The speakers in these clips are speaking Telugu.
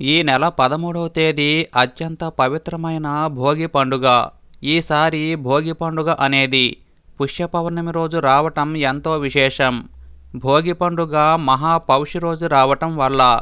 ఈ నెల పదమూడవ తేదీ అత్యంత పవిత్రమైన భోగి పండుగ. ఈసారి భోగి పండుగ అనేది పుష్య పౌర్ణమి రోజు రావటం ఎంతో విశేషం. భోగి పండుగ మహాపౌషి రోజు రావటం వల్ల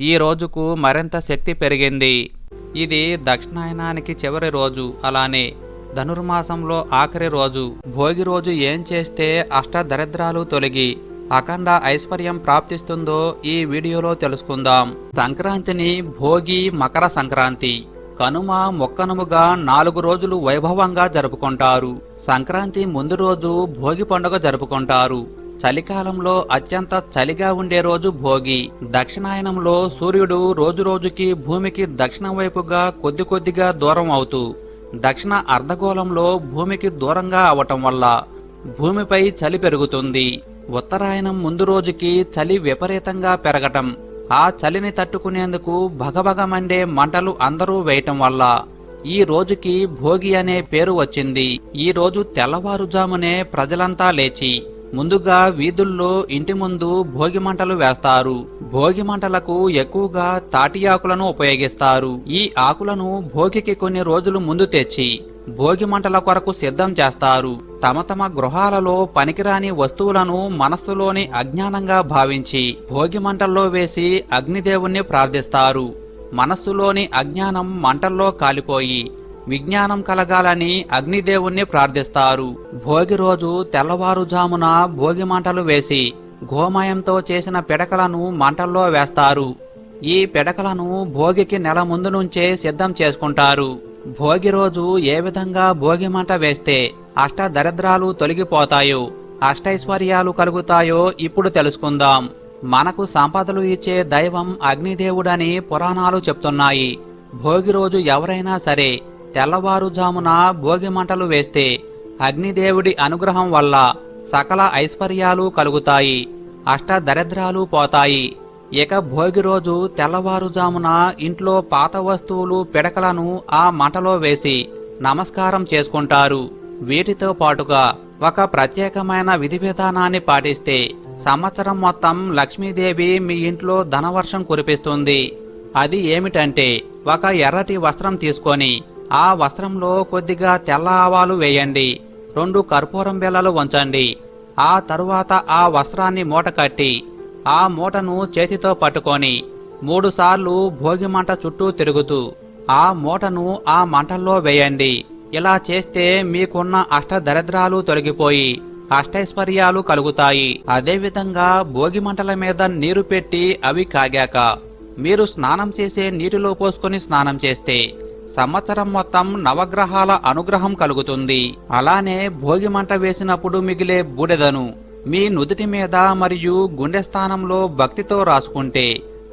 ఈ రోజుకు మరింత శక్తి పెరిగింది. ఇది దక్షిణాయనానికి చివరి రోజు అలానే ధనుర్మాసంలో ఆఖరి రోజు. భోగి రోజు ఏం చేస్తే అష్టదరిద్రాలు తొలగి అఖండ ఐశ్వర్యం ప్రాప్తిస్తుందో ఈ వీడియోలో తెలుసుకుందాం. సంక్రాంతిని భోగి మకర సంక్రాంతి. కనుమ మొక్కనుముగా నాలుగు రోజులు వైభవంగా జరుపుకుంటారు. సంక్రాంతి ముందు రోజు భోగి పండుగ జరుపుకుంటారు. చలికాలంలో అత్యంత చలిగా ఉండే రోజు భోగి. దక్షిణాయనంలో సూర్యుడు రోజురోజుకి భూమికి దక్షిణం వైపుగా కొద్ది కొద్దిగా దూరం అవుతూ దక్షిణ అర్ధగోళంలో భూమికి దూరంగా అవటం వల్ల భూమిపై చలి పెరుగుతుంది. ఉత్తరాయణం ముందు రోజుకి చలి విపరీతంగా పెరగటం. ఆ చలిని తట్టుకునేందుకు భగభగమండే మంటలు అందరూ వేయటం వల్ల ఈ రోజుకి భోగి అనే పేరు వచ్చింది. ఈ రోజు తెల్లవారుజామునే ప్రజలంతా లేచి ముందుగా వీధుల్లో ఇంటి ముందు భోగి మంటలు వేస్తారు. భోగి మంటలకు ఎక్కువగా తాటి ఆకులను ఉపయోగిస్తారు. ఈ ఆకులను భోగికి కొన్ని రోజులు ముందు తెచ్చి భోగి మంటల కొరకు సిద్ధం చేస్తారు. తమ తమ గృహాలలో పనికిరాని వస్తువులను మనస్సులోని అజ్ఞానంగా భావించి భోగి మంటల్లో వేసి అగ్నిదేవుణ్ణి ప్రార్థిస్తారు. మనస్సులోని అజ్ఞానం మంటల్లో కాలిపోయి విజ్ఞానం కలగాలని అగ్నిదేవుణ్ణి ప్రార్థిస్తారు. భోగి రోజు తెల్లవారుజామున భోగి మంటలు వేసి గోమయంతో చేసిన పిడకలను మంటల్లో వేస్తారు. ఈ పిడకలను భోగికి నెల ముందు నుంచే సిద్ధం చేసుకుంటారు. భోగి రోజు ఏ విధంగా భోగి మంట వేస్తే అష్టదరిద్రాలు తొలగిపోతాయో అష్టైశ్వర్యాలు కలుగుతాయో ఇప్పుడు తెలుసుకుందాం. మనకు సంపదలు ఇచ్చే దైవం అగ్నిదేవుడని పురాణాలు చెప్తున్నాయి. భోగి రోజు ఎవరైనా సరే తెల్లవారుజామున భోగి మంటలు వేస్తే అగ్నిదేవుడి అనుగ్రహం వల్ల సకల ఐశ్వర్యాలు కలుగుతాయి అష్టదరిద్రాలు పోతాయి. ఇక భోగి రోజు తెల్లవారుజామున ఇంట్లో పాత వస్తువులు పిడకలను ఆ మంటలో వేసి నమస్కారం చేసుకుంటారు. వీటితో పాటుగా ఒక ప్రత్యేకమైన విధి విధానాన్ని పాటిస్తే సంవత్సరం మొత్తం లక్ష్మీదేవి మీ ఇంట్లో ధనవర్షం కురిపిస్తుంది. అది ఏమిటంటే ఒక ఎర్రటి వస్త్రం తీసుకొని ఆ వస్త్రంలో కొద్దిగా తెల్ల ఆవాలు వేయండి. రెండు కర్పూరం బిళ్ళలు ఉంచండి ఆ తరువాత ఆ వస్త్రాన్ని మూట కట్టి ఆ మూటను చేతితో పట్టుకొని మూడుసార్లు భోగి మంట చుట్టూ తిరుగుతూ ఆ మూటను ఆ మంటల్లో వేయండి. ఇలా చేస్తే మీకున్న అష్ట దరిద్రాలు తొలగిపోయి అష్టైశ్వర్యాలు కలుగుతాయి. అదేవిధంగా భోగి మంటల మీద నీరు పెట్టి అవి కాగాక మీరు స్నానం చేసే నీటిలో పోసుకొని స్నానం చేస్తే సంవత్సరం మొత్తం నవగ్రహాల అనుగ్రహం కలుగుతుంది. అలానే భోగి మంట వేసినప్పుడు మిగిలే బూడెదను మీ నుదుటి మీద మరియు గుండె స్థానంలో భక్తితో రాసుకుంటే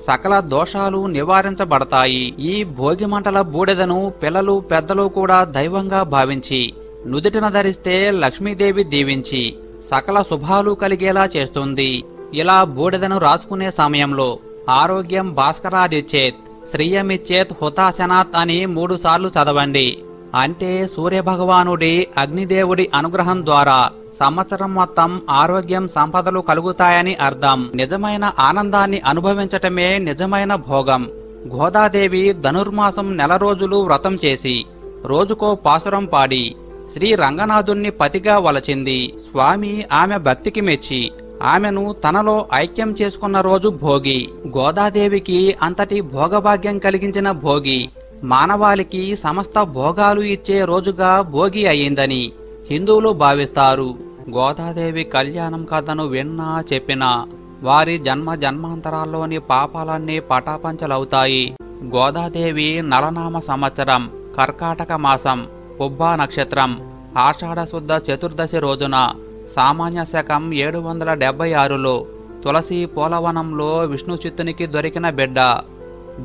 సకల దోషాలు నివారించబడతాయి. ఈ భోగి మంటల బూడెదను పిల్లలు పెద్దలు కూడా దైవంగా భావించి నుదుటిన ధరిస్తే లక్ష్మీదేవి దీవించి సకల శుభాలు కలిగేలా చేస్తుంది. ఇలా బూడిదను రాసుకునే సమయంలో ఆరోగ్యం భాస్కరాదిచ్చేత్ శ్రీయమిచ్చేత్ హుతాశనాత్ అని మూడుసార్లు చదవండి. అంటే సూర్యభగవానుడి అగ్నిదేవుడి అనుగ్రహం ద్వారా సంవత్సరం మొత్తం ఆరోగ్యం సంపదలు కలుగుతాయని అర్థం. నిజమైన ఆనందాన్ని అనుభవించటమే నిజమైన భోగం. గోదాదేవి ధనుర్మాసం నెల రోజులు వ్రతం చేసి రోజుకో పాసురం పాడి శ్రీ రంగనాథుణ్ణి పతిగా వలచింది. స్వామి ఆమె భక్తికి మెచ్చి ఆమెను తనలో ఐక్యం చేసుకున్న రోజు భోగి. గోదాదేవికి అంతటి భోగభాగ్యం కలిగించిన భోగి. మానవాళికి సమస్త భోగాలు ఇచ్చే రోజుగా భోగి అయిందని. హిందువులు భావిస్తారు గోదాదేవి కళ్యాణం కథను విన్నా చెప్పినా వారి జన్మ జన్మాంతరాల్లోని పాపాలన్నీ పటాపంచలవుతాయి. గోదాదేవి నలనామ సంవత్సరం కర్కాటక మాసం పుబ్బా నక్షత్రం ఆషాఢశుద్ధ చతుర్దశి రోజున సామాన్య శకం ఏడు వందల డెబ్బై ఆరులో తులసి పోలవనంలో విష్ణుచిత్తునికి దొరికిన బిడ్డ.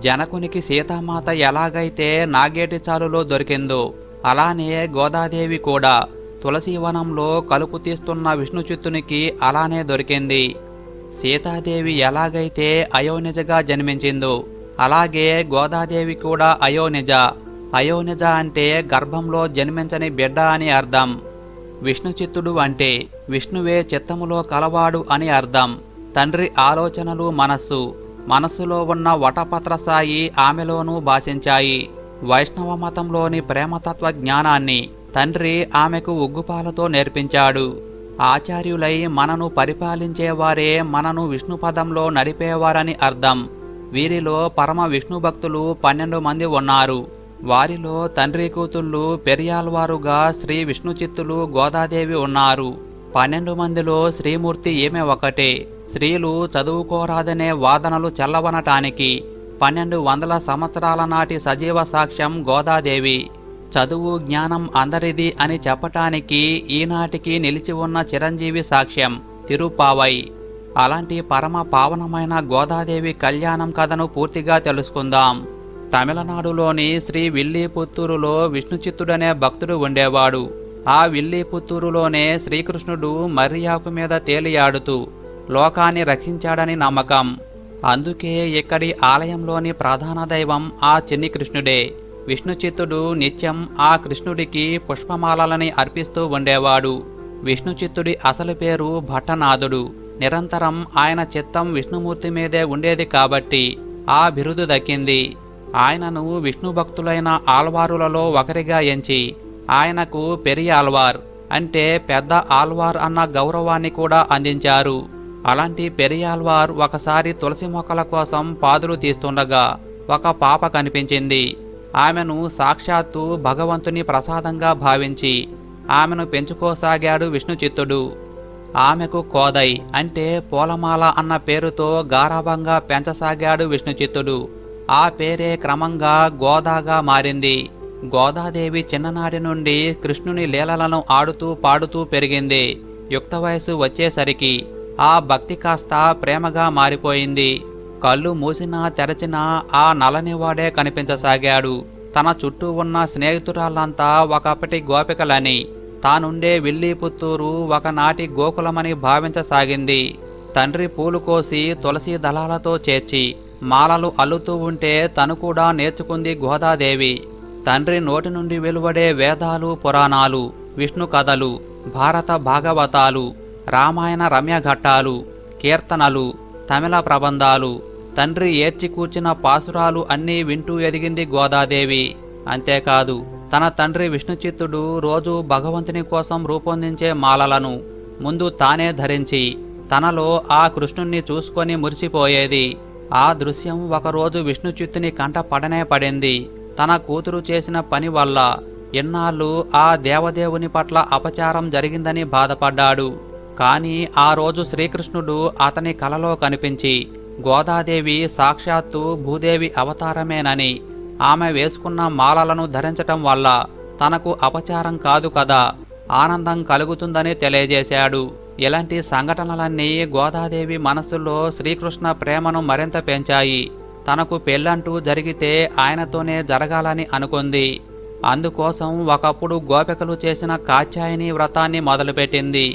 జనకునికి సీతామాత ఎలాగైతే నాగేటి చాలులో దొరికిందో అలానే గోదాదేవి కూడా తులసీవనంలో కలుపు తీస్తున్న విష్ణు చిత్తునికి అలానే దొరికింది. సీతాదేవి ఎలాగైతే అయోనిజగా జన్మించిందో అలాగే గోదాదేవి కూడా అయోనిజ. అయోనిజ అంటే గర్భంలో జన్మించని బిడ్డ అని అర్థం. విష్ణుచిత్తుడు అంటే విష్ణువే చిత్తములో కలవాడు అని అర్థం. తండ్రి ఆలోచనలు మనస్సు. మనస్సులో ఉన్న వటపత్రసాయి ఆమెలోనూ భాషించాయి. వైష్ణవ మతంలోని ప్రేమతత్వ జ్ఞానాన్ని తండ్రి ఆమెకు ఉగ్గుపాలతో నేర్పించాడు. ఆచార్యులై మనను పరిపాలించేవారే మనను విష్ణు పదంలో నడిపేవారని అర్థం. వీరిలో పరమ విష్ణు భక్తులు పన్నెండు మంది ఉన్నారు. వారిలో తండ్రి కూతుళ్ళు పెరియాల్వారుగా శ్రీ విష్ణు చిత్తులు గోదాదేవి ఉన్నారు. పన్నెండు మందిలో శ్రీమూర్తి ఏమే ఒకటే. స్త్రీలు చదువుకోరాదనే వాదనలు చల్లవనటానికి పన్నెండు వందల సంవత్సరాల నాటి సజీవ సాక్ష్యం గోదాదేవి. చదువు జ్ఞానం అందరిది అని చెప్పటానికి ఈనాటికి నిలిచి ఉన్న చిరంజీవి సాక్ష్యం తిరుపావై. అలాంటి పరమ పావనమైన గోదాదేవి కళ్యాణం కథను పూర్తిగా తెలుసుకుందాం. తమిళనాడులోని శ్రీ విల్లీపుత్తూరులో విష్ణుచిత్తుడనే భక్తుడు ఉండేవాడు. ఆ విల్లీపుత్తూరులోనే శ్రీకృష్ణుడు మర్యాకు మీద తేలియాడుతూ లోకాన్ని రక్షించాడని నమ్మకం. అందుకే ఇక్కడి ఆలయంలోని ప్రధాన దైవం ఆ చిన్ని కృష్ణుడే. విష్ణుచిత్తుడు నిత్యం ఆ కృష్ణుడికి పుష్పమాలలని అర్పిస్తూ ఉండేవాడు. విష్ణుచిత్తుడి అసలు పేరు భట్టనాథుడు. నిరంతరం ఆయన చిత్తం విష్ణుమూర్తి మీదే ఉండేది కాబట్టి ఆ బిరుదు దక్కింది. ఆయనను విష్ణు భక్తులైన ఆల్వారులలో ఒకరిగా ఎంచి ఆయనకు పెరియ ఆల్వార్ అంటే పెద్ద ఆల్వార్ అన్న గౌరవాన్ని కూడా అందించారు. అలాంటి పెరియాల్వార్ ఒకసారి తులసి మొక్కల కోసం పాదులు తీస్తుండగా ఒక పాప కనిపించింది. ఆమెను సాక్షాత్తు భగవంతుని ప్రసాదంగా భావించి ఆమెను పెంచుకోసాగాడు విష్ణుచిత్తుడు. ఆమెకు కోదై అంటే పూలమాల అన్న పేరుతో గారాభంగా పెంచసాగాడు విష్ణుచిత్తుడు. ఆ పేరే క్రమంగా గోదాగా మారింది. గోదాదేవి చిన్ననాటి నుండి కృష్ణుని లీలలను ఆడుతూ పాడుతూ పెరిగింది. యుక్త వయసు వచ్చేసరికి ఆ భక్తి కాస్త ప్రేమగా మారిపోయింది. కళ్ళు మూసినా తెరచినా ఆ నలనివాడే కనిపించసాగాడు. తన చుట్టూ ఉన్న స్నేహితురాళ్ళంతా ఒకప్పటి గోపికలని. తానుండే విల్లీపుత్తూరు ఒకనాటి గోకులమని భావించసాగింది. తండ్రి పూలు కోసి తులసి దళాలతో చేర్చి మాలలు అల్లుతూ ఉంటే తను కూడా నేర్చుకుంది గోదాదేవి. తండ్రి నోటి నుండి వెలువడే వేదాలు పురాణాలు విష్ణు కథలు భారత భాగవతాలు రామాయణ రమ్యఘట్టాలు కీర్తనలు తమిళ ప్రబంధాలు. తండ్రి ఏర్చి కూర్చిన పాసురాలు అన్నీ వింటూ ఎదిగింది గోదాదేవి. అంతేకాదు తన తండ్రి విష్ణుచిత్తుడు రోజు భగవంతుని కోసం రూపొందించే మాలలను ముందు తానే ధరించి తనలో ఆ కృష్ణుణ్ణి చూసుకొని మురిసిపోయేది. ఆ దృశ్యం ఒకరోజు విష్ణుచిత్తుని కంట పడనే పడింది. తన కూతురు చేసిన పని వల్ల ఎన్నాళ్ళు ఆ దేవదేవుని పట్ల అపచారం జరిగిందని బాధపడ్డాడు. కానీ ఆ రోజు శ్రీకృష్ణుడు అతని కలలో కనిపించి గోదాదేవి సాక్షాత్తు భూదేవి అవతారమేనని ఆమె వేసుకున్న మాలలను ధరించటం వల్ల తనకు అపచారం కాదు కదా ఆనందం కలుగుతుందని తెలియజేశాడు. ఇలాంటి సంఘటనలన్నీ గోదాదేవి మనసులో శ్రీకృష్ణ ప్రేమను మరింత పెంచాయి. తనకు పెళ్ళంటూ జరిగితే ఆయనతోనే జరగాలని అనుకుంది. అందుకోసం ఒకప్పుడు గోపికలు చేసిన కాచాయని వ్రతాన్ని మొదలుపెట్టింది.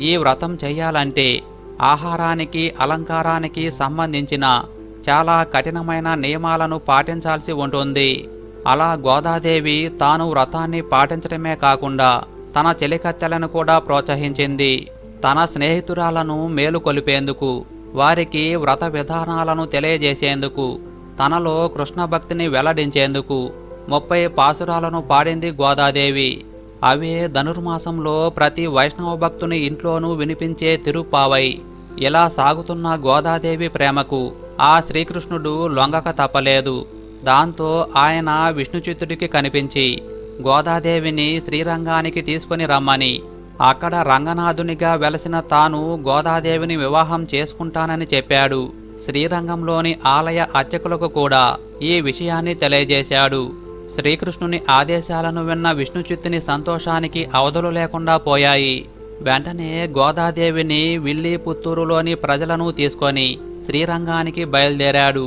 ఈ వ్రతం చేయాలంటే ఆహారానికి అలంకారానికి సంబంధించిన చాలా కఠినమైన నియమాలను పాటించాల్సి ఉంటుంది. అలా గోదాదేవి తాను వ్రతాన్ని పాటించడమే కాకుండా తన చెలికత్తెలను కూడా ప్రోత్సహించింది. తన స్నేహితురాలను మేలుకొలిపేందుకు వారికి వ్రత విధానాలను తెలియజేసేందుకు తనలో కృష్ణ భక్తిని వెల్లడించేందుకు ముప్పై పాసురాలను పాడింది గోదాదేవి. అవే ధనుర్మాసంలో ప్రతి వైష్ణవ భక్తుని ఇంట్లోనూ వినిపించే తిరుపావై. ఇలా సాగుతున్న గోదాదేవి ప్రేమకు ఆ శ్రీకృష్ణుడు లొంగక తప్పలేదు. దాంతో ఆయన విష్ణుచిత్తుడికి కనిపించి గోదాదేవిని శ్రీరంగానికి తీసుకుని రమ్మని. అక్కడ రంగనాథునిగా వెలసిన తాను గోదాదేవిని వివాహం చేసుకుంటానని చెప్పాడు. శ్రీరంగంలోని ఆలయ అర్చకులకు కూడా ఈ విషయాన్ని తెలియజేశాడు. శ్రీకృష్ణుని ఆదేశాలను విన్న విష్ణుచిత్తుని సంతోషానికి అవధులు లేకుండా పోయాయి. వెంటనే గోదాదేవిని విల్లి పుత్తూరులోని ప్రజలను తీసుకొని శ్రీరంగానికి బయలుదేరాడు.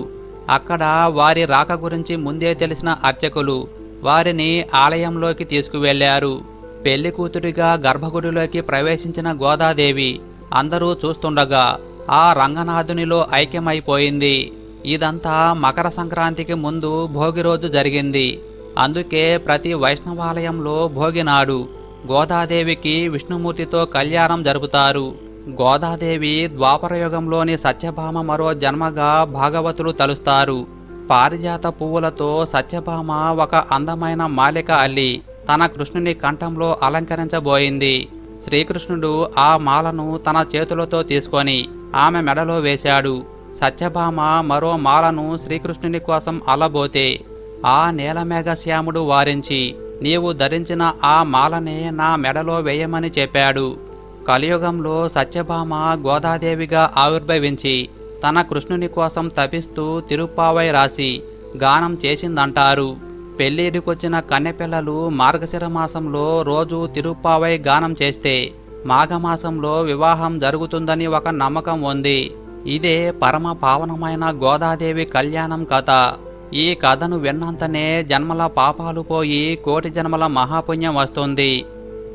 అక్కడ వారి రాక గురించి ముందే తెలిసిన అర్చకులు వారిని ఆలయంలోకి తీసుకువెళ్ళారు పెళ్ళి కూతురిగా గర్భగుడిలోకి ప్రవేశించిన గోదాదేవి అందరూ చూస్తుండగా ఆ రంగనాథునిలో ఐక్యమైపోయింది. ఇదంతా మకర సంక్రాంతికి ముందు భోగి రోజు జరిగింది. అందుకే ప్రతి వైష్ణవాలయంలో భోగినాడు. గోదాదేవికి విష్ణుమూర్తితో కళ్యాణం జరుపుతారు. గోదాదేవి ద్వాపరయుగంలోని సత్యభామ మరో జన్మగా భాగవతులు తలుస్తారు. పారిజాత పువ్వులతో సత్యభామ ఒక అందమైన మాలిక అల్లి తన కృష్ణుని కంఠంలో అలంకరించబోయింది. శ్రీకృష్ణుడు ఆ మాలను తన చేతులతో తీసుకొని ఆమె మెడలో వేశాడు. సత్యభామ మరో మాలను శ్రీకృష్ణుని కోసం అల్లబోతే ఆ నీలమేఘశ్యాముడు వారించి నీవు ధరించిన ఆ మాలనే నా మెడలో వేయమని చెప్పాడు. కలియుగంలో సత్యభామ గోదాదేవిగా ఆవిర్భవించి తన కృష్ణుని కోసం తపిస్తూ తిరుప్పావై రాసి గానం చేసిందంటారు. పెళ్ళిడికొచ్చిన కన్నెపిల్లలు మార్గశిర మాసంలో రోజు తిరుప్పావై గానం చేస్తే మాఘమాసంలో వివాహం జరుగుతుందని ఒక నమ్మకం ఉంది. ఇదే పరమ పావనమైన గోదాదేవి కళ్యాణం కథ. ఈ కథను విన్నంతనే జన్మల పాపాలు పోయి కోటి జన్మల మహాపుణ్యం వస్తుంది.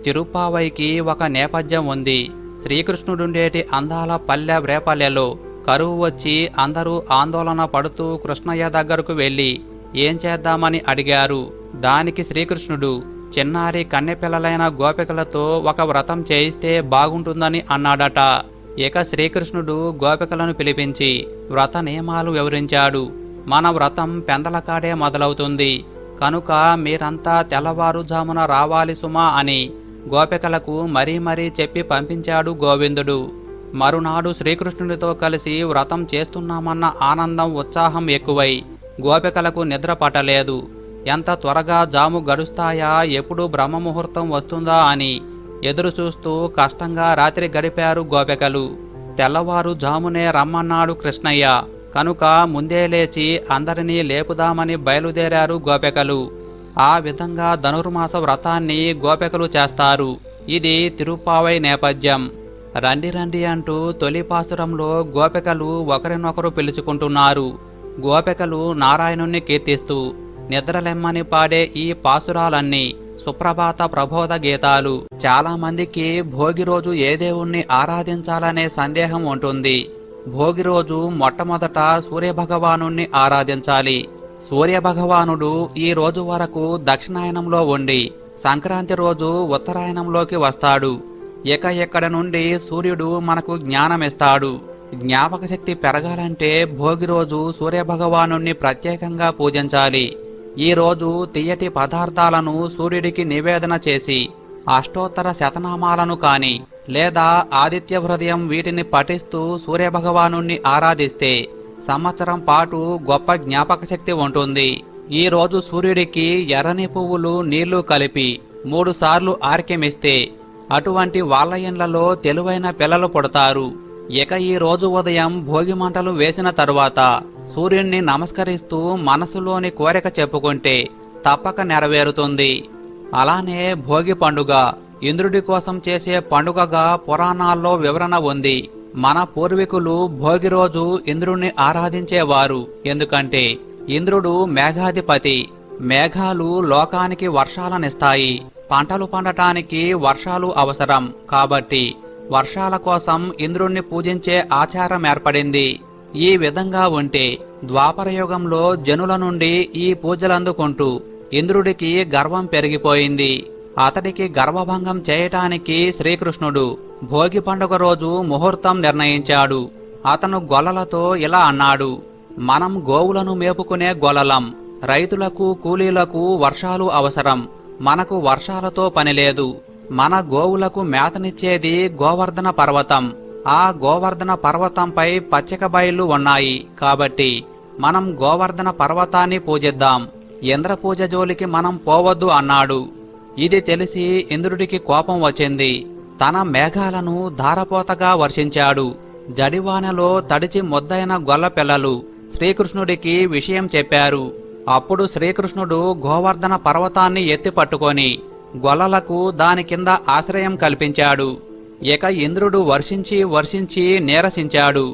తిరుప్పావైకి ఒక నేపథ్యం ఉంది. శ్రీకృష్ణుడుండేటి అందాల పల్లె రేపల్లెలో కరువు వచ్చి అందరూ ఆందోళన పడుతూ కృష్ణయ్య దగ్గరకు వెళ్ళి ఏం చేద్దామని అడిగారు. దానికి శ్రీకృష్ణుడు చిన్నారి కన్నెపిల్లలైన గోపికలతో ఒక వ్రతం చేయిస్తే బాగుంటుందని అన్నాడట ఇక శ్రీకృష్ణుడు గోపికలను పిలిపించి వ్రత నియమాలు వివరించాడు. మన వ్రతం పెందలకాడే మొదలవుతుంది. కనుక మీరంతా తెల్లవారుజామున రావాలి సుమా అని గోపికలకు మరీ మరీ చెప్పి పంపించాడు గోవిందుడు. మరునాడు శ్రీకృష్ణుడితో కలిసి వ్రతం చేస్తున్నామన్న ఆనందం ఉత్సాహం ఎక్కువై గోపికలకు నిద్ర పట్టలేదు. ఎంత త్వరగా జాము గడుస్తాయా ఎప్పుడు బ్రహ్మముహూర్తం వస్తుందా అని ఎదురు చూస్తూ కష్టంగా రాత్రి గడిపారు గోపికలు. తెల్లవారు జామునే రమ్మన్నాడు కృష్ణయ్య. కనుక ముందే లేచి అందరినీ లేపుదామని బయలుదేరారు గోపికలు. ఆ విధంగా ధనుర్మాస వ్రతాన్ని గోపికలు చేస్తారు. ఇది తిరుపావై నేపథ్యం. రండి రండి అంటూ తొలి పాసురంలో గోపికలు ఒకరినొకరు పిలుచుకుంటున్నారు. గోపికలు నారాయణుణ్ణి కీర్తిస్తూ నిద్రలెమ్మని పాడే ఈ పాసురాలన్నీ సుప్రభాత ప్రబోధ గీతాలు. చాలామందికి భోగి రోజు ఏ దేవుణ్ణి ఆరాధించాలనే సందేహం ఉంటుంది. భోగి రోజు మొట్టమొదట సూర్యభగవాను ఆరాధించాలి. సూర్యభగవానుడు ఈ రోజు వరకు దక్షిణాయనంలో ఉండి సంక్రాంతి రోజు ఉత్తరాయణంలోకి వస్తాడు. ఇక ఇక్కడ నుండి సూర్యుడు మనకు జ్ఞానమిస్తాడు. జ్ఞాపక శక్తి పెరగాలంటే భోగి రోజు సూర్యభగవాను ప్రత్యేకంగా పూజించాలి. ఈ రోజు తీయటి పదార్థాలను సూర్యుడికి నివేదన చేసి అష్టోత్తర శతనామాలను కాని లేదా ఆదిత్య హృదయం వీటిని పఠిస్తూ సూర్యభగవాను ఆరాధిస్తే సంవత్సరం పాటు గొప్ప జ్ఞాపక శక్తి ఉంటుంది. ఈ రోజు సూర్యుడికి ఎర్రని పువ్వులు నీళ్ళు కలిపి మూడుసార్లు ఆర్కెమిస్తే అటువంటి వాళ్ళ ఇండ్లలో తెలివైన పిల్లలు పుడతారు. ఇక ఈ రోజు ఉదయం భోగి మంటలు వేసిన తరువాత సూర్యుణ్ణి నమస్కరిస్తూ మనసులోని కోరిక చెప్పుకుంటే తప్పక నెరవేరుతుంది. అలానే భోగి పండుగ ఇంద్రుడి కోసం చేసే పండుగగా పురాణాల్లో వివరణ ఉంది. మన పూర్వీకులు భోగి రోజు ఇంద్రుణ్ణి ఆరాధించేవారు. ఎందుకంటే ఇంద్రుడు మేఘాధిపతి. మేఘాలు లోకానికి వర్షాలనిస్తాయి. పంటలు పండటానికి వర్షాలు అవసరం. కాబట్టి వర్షాల కోసం ఇంద్రుణ్ణి పూజించే ఆచారం ఏర్పడింది. ఈ విధంగా ఉంటే ద్వాపరయుగంలో జనుల నుండి ఈ పూజలందుకుంటూ ఇంద్రుడికి గర్వం పెరిగిపోయింది. అతడికి గర్వభంగం చేయటానికి శ్రీకృష్ణుడు భోగి పండుగ రోజు ముహూర్తం నిర్ణయించాడు. అతను గొల్లలతో ఇలా అన్నాడు మనం గోవులను మేపుకునే గొల్లలం. రైతులకు కూలీలకు వర్షాలు అవసరం. మనకు వర్షాలతో పనిలేదు మన గోవులకు మేతనిచ్చేది గోవర్ధన పర్వతం. ఆ గోవర్ధన పర్వతంపై పచ్చిక బయళ్ళు ఉన్నాయి కాబట్టి మనం గోవర్ధన పర్వతాన్ని పూజిద్దాం. ఇంద్రపూజ జోలికి మనం పోవద్దు అన్నాడు. ఇది తెలిసి ఇంద్రుడికి కోపం వచ్చింది. తన మేఘాలను ధారపోతగా వర్షించాడు. జడివానలో తడిచి ముద్దైన గొల్ల పిల్లలు శ్రీకృష్ణుడికి విషయం చెప్పారు. అప్పుడు శ్రీకృష్ణుడు గోవర్ధన పర్వతాన్ని ఎత్తిపట్టుకొని గొల్లలకు దాని కింద ఆశ్రయం కల్పించాడు. ఇక ఇంద్రుడు వర్షించి వర్షించి నీరసించాడు.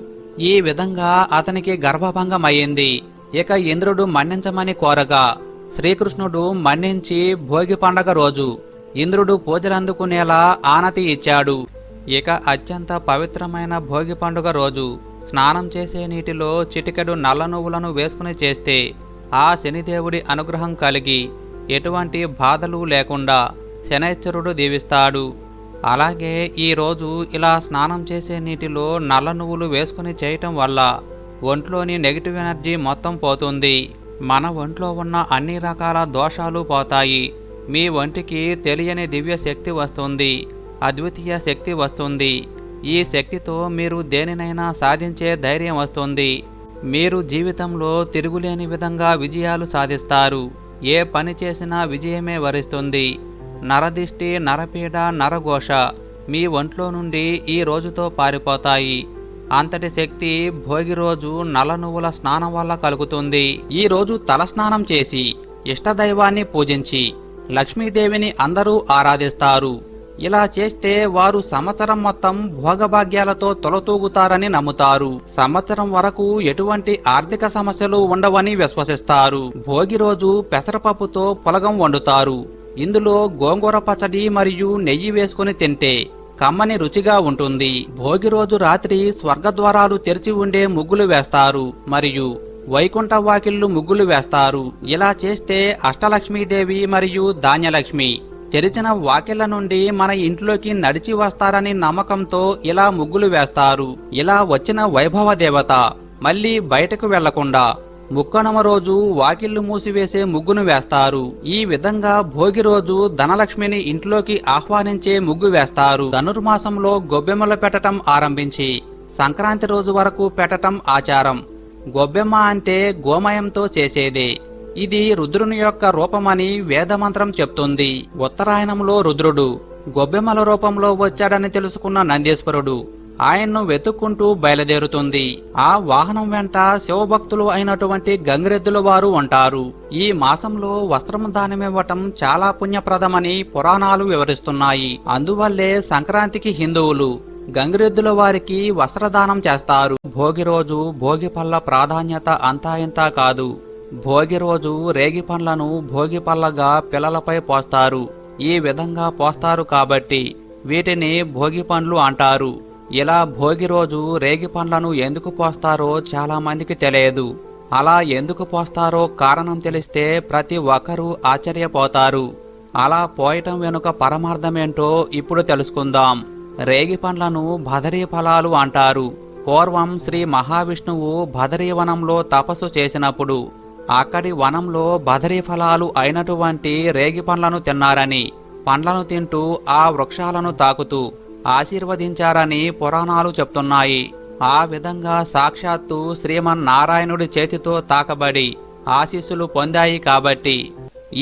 ఈ విధంగా అతనికి గర్భభంగమయ్యింది. ఇక ఇంద్రుడు మన్నించమని కోరగా శ్రీకృష్ణుడు మన్నించి భోగి పండగ రోజు ఇంద్రుడు పూజలందుకునేలా ఆనతి ఇచ్చాడు. ఇక అత్యంత పవిత్రమైన భోగి పండుగ రోజు స్నానం చేసే నీటిలో చిటికెడు నల్ల నువ్వులను వేసుకుని చేస్తే ఆ శనిదేవుడి అనుగ్రహం కలిగి ఎటువంటి బాధలు లేకుండా శనైశ్వరుడు దీవిస్తాడు. అలాగే ఈరోజు ఇలా స్నానం చేసే నీటిలో నల్ల నువ్వులు వేసుకుని చేయటం వల్ల ఒంట్లోని నెగిటివ్ ఎనర్జీ మొత్తం పోతుంది. మన ఒంట్లో ఉన్న అన్ని రకాల దోషాలు పోతాయి. మీ ఒంటికి తెలియని దివ్య శక్తి వస్తుంది. అద్వితీయ శక్తి వస్తుంది. ఈ శక్తితో మీరు దేనినైనా సాధించే ధైర్యం వస్తుంది. మీరు జీవితంలో తిరుగులేని విధంగా విజయాలు సాధిస్తారు. ఏ పని చేసినా విజయమే వరిస్తుంది. నరదిష్టి నరపీడ నరఘోష మీ ఒంట్లో నుండి ఈ రోజుతో పారిపోతాయి. అంతటి శక్తి భోగి రోజు నల్ల నువ్వుల స్నానం వల్ల కలుగుతుంది. ఈ రోజు తలస్నానం చేసి ఇష్టదైవాన్ని పూజించి లక్ష్మీదేవిని అందరూ ఆరాధిస్తారు. ఇలా చేస్తే వారు సంవత్సరం మొత్తం భోగభాగ్యాలతో తొలతూగుతారని నమ్ముతారు. సంవత్సరం వరకు ఎటువంటి ఆర్థిక సమస్యలు ఉండవని విశ్వసిస్తారు. భోగి రోజు పెసరపప్పుతో పొలగం వండుతారు. ఇందులో గోంగూర పచ్చడి మరియు నెయ్యి వేసుకుని తింటే కమ్మని రుచిగా ఉంటుంది. భోగి రోజు రాత్రి స్వర్గద్వారాలు తెరిచి ఉండే ముగ్గులు వేస్తారు. మరియు వైకుంఠ వాకిళ్ళు ముగ్గులు వేస్తారు. ఇలా చేస్తే అష్టలక్ష్మీదేవి మరియు ధాన్యలక్ష్మి తెరిచిన వాకిళ్ళ నుండి మన ఇంట్లోకి నడిచి వస్తారని నమ్మకంతో ఇలా ముగ్గులు వేస్తారు. ఇలా వచ్చిన వైభవ దేవత మళ్ళీ బయటకు వెళ్ళకుండా ముక్కనమ రోజు వాకిళ్ళు మూసివేసే ముగ్గును వేస్తారు. ఈ విధంగా భోగి రోజు ధనలక్ష్మిని ఇంట్లోకి ఆహ్వానించే ముగ్గు వేస్తారు. ధనుర్మాసంలో గొబ్బెమ్మలు పెట్టటం ఆరంభించి సంక్రాంతి రోజు వరకు పెట్టటం ఆచారం. గొబ్బెమ్మ అంటే గోమయంతో చేసేదే. ఇది రుద్రుని యొక్క రూపమని వేదమంత్రం చెప్తుంది. ఉత్తరాయణంలో రుద్రుడు గొబ్బెమ్మల రూపంలో వచ్చాడని తెలుసుకున్న నందీశ్వరుడు. ఆయన్ను వెతుక్కుంటూ బయలుదేరుతుంది. ఆ వాహనం వెంట శివభక్తులు అయినటువంటి గంగిరెద్దుల వారు ఉంటారు. ఈ మాసంలో వస్త్రం దానమివ్వటం చాలా పుణ్యప్రదమని పురాణాలు వివరిస్తున్నాయి. అందువల్లే సంక్రాంతికి హిందువులు గంగిరెద్దుల వారికి వస్త్రదానం చేస్తారు. భోగి రోజు భోగి పళ్ళ ప్రాధాన్యత అంతా ఇంతా కాదు. భోగి రోజు రేగి పండ్లను భోగి పళ్ళగా పిల్లలపై పోస్తారు. ఈ విధంగా పోస్తారు కాబట్టి వీటిని భోగి పండ్లు అంటారు. ఇలా భోగి రోజు రేగి పండ్లను ఎందుకు పోస్తారో చాలా మందికి తెలియదు. అలా ఎందుకు పోస్తారో కారణం తెలిస్తే ప్రతి ఒక్కరూ ఆశ్చర్యపోతారు. అలా పోయటం వెనుక పరమార్థమేంటో ఇప్పుడు తెలుసుకుందాం. రేగి పండ్లను భదరీ ఫలాలు అంటారు. పూర్వం శ్రీ మహావిష్ణువు భదరీ వనంలో తపస్సు చేసినప్పుడు అక్కడి వనంలో భదరీ ఫలాలు అయినటువంటి రేగి పండ్లను తిన్నారని పండ్లను తింటూ ఆ వృక్షాలను తాకుతూ ఆశీర్వదించారని పురాణాలు చెప్తున్నాయి. ఆ విధంగా సాక్షాత్తు శ్రీమన్నారాయణుడి చేతితో తాకబడి ఆశీస్సులు పొందాయి కాబట్టి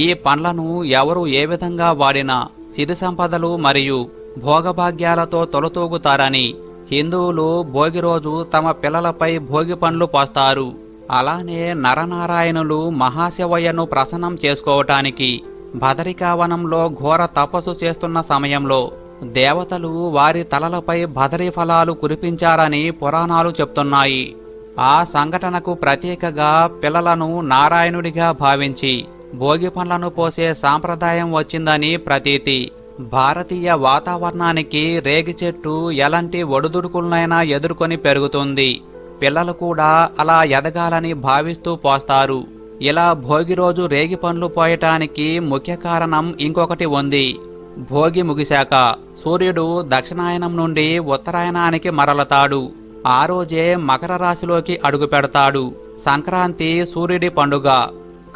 ఈ పండ్లను ఎవరు ఏ విధంగా వాడినా సిరి సంపదలు మరియు భోగభాగ్యాలతో తొలతూగుతారని హిందువులు భోగి రోజు తమ పిల్లలపై భోగి పండ్లు పోస్తారు. అలానే నరనారాయణులు మహాశివయ్యను ప్రసన్నం చేసుకోవటానికి భదరికావనంలో ఘోర తపస్సు చేస్తున్న సమయంలో దేవతలు వారి తలలపై బదరీ ఫలాలు కురిపించారని పురాణాలు చెప్తున్నాయి. ఆ సంఘటనకు ప్రత్యేకగా పిల్లలను నారాయణుడిగా భావించి భోగి పండ్లను పోసే సాంప్రదాయం వచ్చిందని ప్రతీతి. భారతీయ వాతావరణానికి రేగి చెట్టు ఎలాంటి ఒడుదుడుకులనైనా ఎదుర్కొని పెరుగుతుంది. పిల్లలు కూడా అలా ఎదగాలని భావిస్తూ పోస్తారు. ఇలా భోగి రోజు రేగి పండ్లు పోయటానికి ముఖ్య కారణం ఇంకొకటి ఉంది. భోగి ముగిశాక సూర్యుడు దక్షిణాయనం నుండి ఉత్తరాయణానికి మరలతాడు. ఆ రోజే మకర రాశిలోకి అడుగు పెడతాడు. సంక్రాంతి సూర్యుడి పండుగ.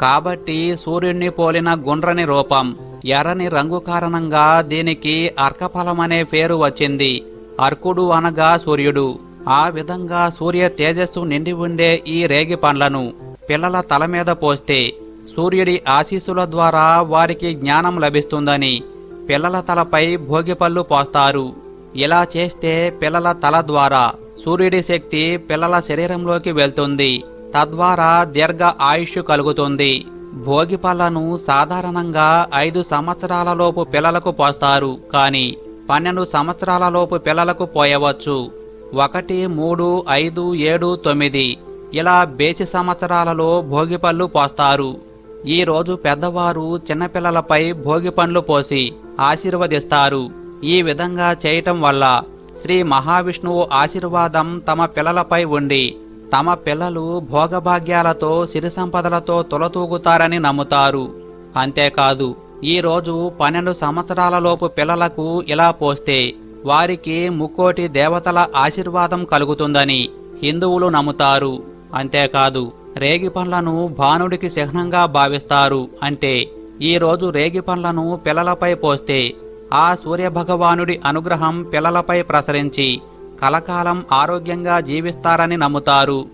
కాబట్టి సూర్యుడిని పోలిన గుండ్రని రూపం ఎర్రని రంగు కారణంగా దీనికి అర్కఫలమనే పేరు వచ్చింది. అర్కుడు అనగా సూర్యుడు. ఆ విధంగా సూర్య తేజస్సు నిండి ఉండే ఈ రేగి పండ్లను పిల్లల తల మీద పోస్తే సూర్యుడి ఆశీస్సుల ద్వారా వారికి జ్ఞానం లభిస్తుందని పిల్లల తలపై భోగిపళ్ళు పోస్తారు. ఇలా చేస్తే పిల్లల తల ద్వారా సూర్యుడి శక్తి పిల్లల శరీరంలోకి వెళ్తుంది. తద్వారా దీర్ఘ ఆయుష్ కలుగుతుంది. భోగి పళ్ళను సాధారణంగా ఐదు సంవత్సరాలలోపు పిల్లలకు పోస్తారు. కానీ పన్నెండు సంవత్సరాలలోపు పిల్లలకు పోయవచ్చు. ఒకటి మూడు ఐదు ఏడు తొమ్మిది. ఇలా బేసి సంవత్సరాలలో భోగిపళ్ళు పోస్తారు. ఈరోజు పెద్దవారు చిన్నపిల్లలపై భోగి పండ్లు పోసి ఆశీర్వదిస్తారు. ఈ విధంగా చేయటం వల్ల శ్రీ మహావిష్ణువు ఆశీర్వాదం తమ పిల్లలపై ఉండి తమ పిల్లలు భోగభాగ్యాలతో సిరి సంపదలతో తొలతూగుతారని నమ్ముతారు. అంతేకాదు ఈ రోజు పన్నెండు సంవత్సరాలలోపు పిల్లలకు ఇలా పోస్తే వారికి ముక్కోటి దేవతల ఆశీర్వాదం కలుగుతుందని హిందువులు నమ్ముతారు. అంతేకాదు రేగి పండ్లను భానుడికి చిహ్నంగా భావిస్తారు అంటే ఈరోజు రేగి పండ్లను పిల్లలపై పోస్తే ఆ సూర్యభగవానుడి అనుగ్రహం పిల్లలపై ప్రసరించి కలకాలం ఆరోగ్యంగా జీవిస్తారని నమ్ముతారు.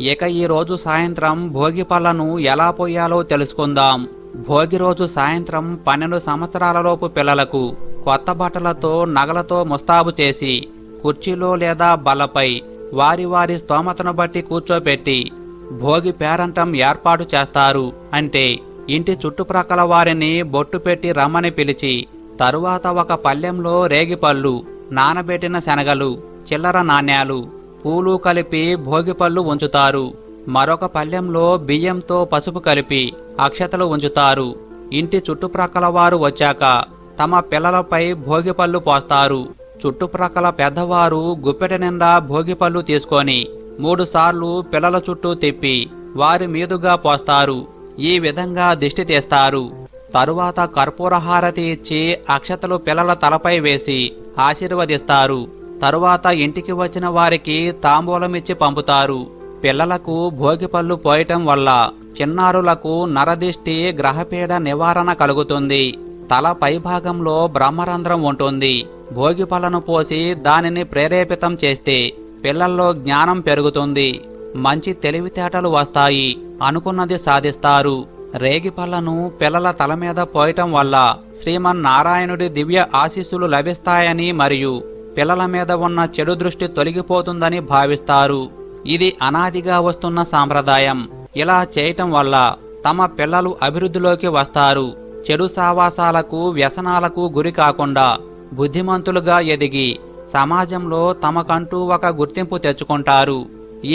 ఇక ఈరోజు సాయంత్రం భోగి పళ్ళను ఎలా పోయాలో తెలుసుకుందాం. భోగి రోజు సాయంత్రం పన్నెండు సంవత్సరాలలోపు పిల్లలకు కొత్త బట్టలతో నగలతో ముస్తాబు చేసి కుర్చీలో లేదా బల్లపై వారి వారి స్తోమతను బట్టి కూర్చోబెట్టి భోగి పేరంటం ఏర్పాటు చేస్తారు అంటే ఇంటి చుట్టుప్రక్కల వారిని బొట్టు పెట్టి రమ్మని పిలిచి తరువాత ఒక పల్లెంలో రేగిపళ్ళు నానబెట్టిన శనగలు చిల్లర నాణ్యాలు పూలు కలిపి భోగిపళ్ళు ఉంచుతారు. మరొక పల్లెంలో బియ్యంతో పసుపు కలిపి అక్షతలు ఉంచుతారు. ఇంటి చుట్టుప్రక్కల వారు వచ్చాక తమ పిల్లలపై భోగిపళ్ళు పోస్తారు. చుట్టుప్రక్కల పెద్దవారు గుప్పెట నిండా భోగిపళ్ళు తీసుకొని మూడుసార్లు పిల్లల చుట్టూ తిప్పి వారి మీదుగా పోస్తారు. ఈ విధంగా దిష్టి తీస్తారు. తరువాత కర్పూర హారతి ఇచ్చి అక్షతలు పిల్లల తలపై వేసి ఆశీర్వదిస్తారు. తరువాత ఇంటికి వచ్చిన వారికి తాంబూలమిచ్చి పంపుతారు. పిల్లలకు భోగిపళ్ళు పోయటం వల్ల చిన్నారులకు నరదిష్టి గ్రహపీడ నివారణ కలుగుతుంది. తల పైభాగంలో బ్రహ్మరంధ్రం ఉంటుంది. భోగిపళ్ళను పోసి దానిని ప్రేరేపితం చేస్తే పిల్లల్లో జ్ఞానం పెరుగుతుంది. మంచి తెలివితేటలు వస్తాయి. అనుకున్నది సాధిస్తారు. రేగిపళ్ళను పిల్లల తల మీద పోయటం వల్ల శ్రీమన్నారాయణుడి దివ్య ఆశీస్సులు లభిస్తాయని మరియు పిల్లల మీద ఉన్న చెడు దృష్టి తొలగిపోతుందని భావిస్తారు. ఇది అనాదిగా వస్తున్న సాంప్రదాయం. ఇలా చేయటం వల్ల తమ పిల్లలు అభివృద్ధిలోకి వస్తారు. చెడు సావాసాలకు వ్యసనాలకు గురి కాకుండా బుద్ధిమంతులుగా ఎదిగి సమాజంలో తమకంటూ ఒక గుర్తింపు తెచ్చుకుంటారు.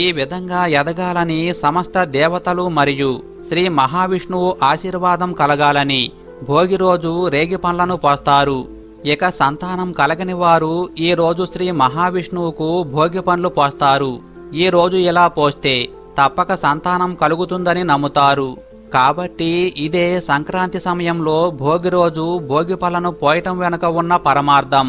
ఈ విధంగా ఎదగాలని సమస్త దేవతలు మరియు శ్రీ మహావిష్ణువు ఆశీర్వాదం కలగాలని భోగి రోజు రేగి పండ్లను పోస్తారు. ఇక సంతానం కలగని వారు ఈ రోజు శ్రీ మహావిష్ణువుకు భోగి పండ్లు పోస్తారు. ఈ రోజు ఇలా పోస్తే తప్పక సంతానం కలుగుతుందని నమ్ముతారు. కాబట్టి ఇదే సంక్రాంతి సమయంలో భోగి రోజు భోగి పళ్ళను పోయటం వెనుక ఉన్న పరమార్థం.